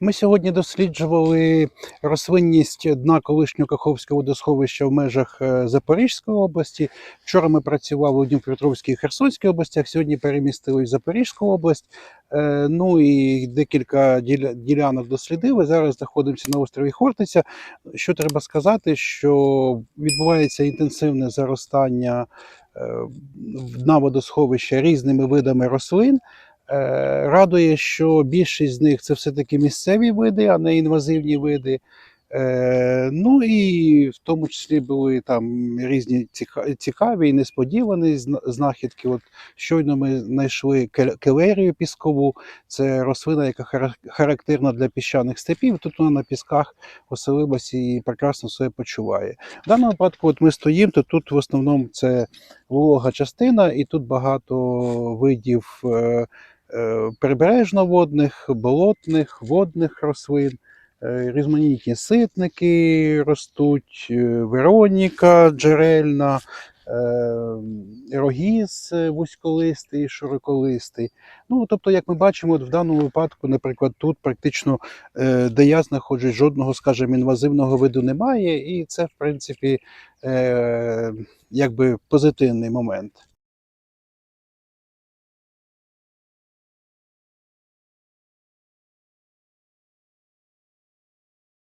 Ми сьогодні досліджували рослинність дна колишнього Каховського водосховища в межах е, Запорізької області. Вчора ми працювали у Дніпропетровській і Херсонській областях, сьогодні перемістились в Запорізьку область. Е, Ну і декілька ділянок дослідили. Зараз знаходимося на острові Хортиця. Що треба сказати, що відбувається інтенсивне заростання е, дна водосховища різними видами рослин. Е, Радує, що більшість з них це все-таки місцеві види, а не інвазивні види. Е, ну і в тому числі були там різні цікаві і несподівані знахідки. От щойно ми знайшли келерію піскову. Це рослина, яка характерна для піщаних степів. Тут вона на пісках оселилася і прекрасно себе почуває. В даному випадку, от ми стоїмо, то тут в основному це волога частина, і тут багато видів е, прибережно-водних, болотних, водних рослин. Е, Різноманітні ситники ростуть, е, Вероніка джерельна, е, рогіз е, вузьколистий, широколистий. Ну, тобто, як ми бачимо, от в даному випадку, наприклад, тут практично, е, де я знаходжусь, жодного, скажімо, інвазивного виду немає, і це, в принципі, е, якби позитивний момент.